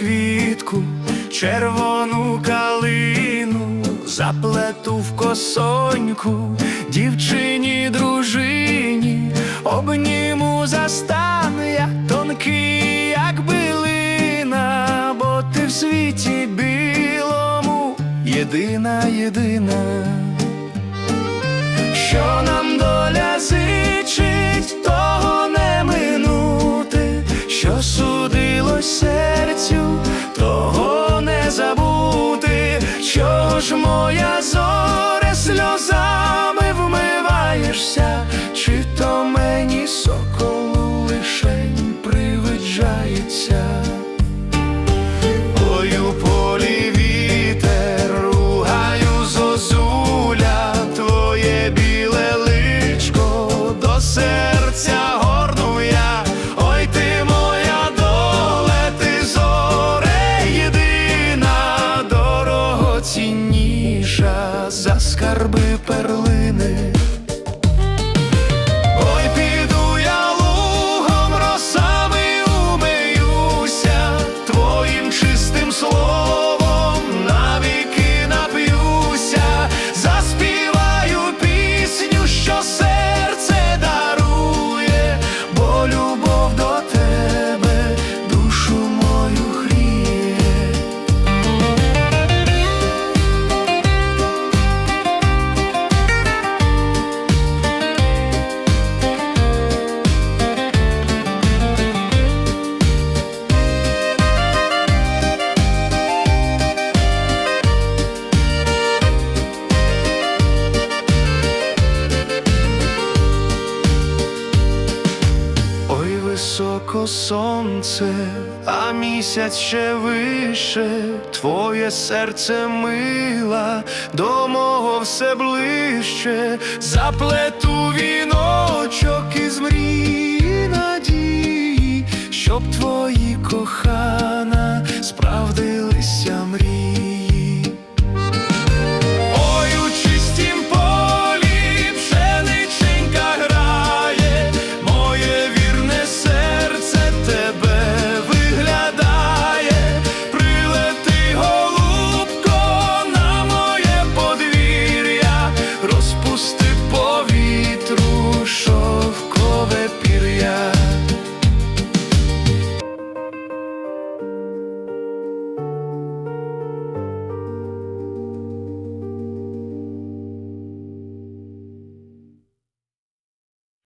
квітку, червону калину, заплету в косоньку, дівчині, дружині, обніму за стан я тонкий, як билина, бо ти в світі білому, єдина, єдина. Що нам доля зичить, ж моя зоре сльозами вмиваєшся, чи то мені соколу лишень привиджається. Високо сонце, а місяць ще вище, твоє серце мила, до мого все ближче, заплету віночок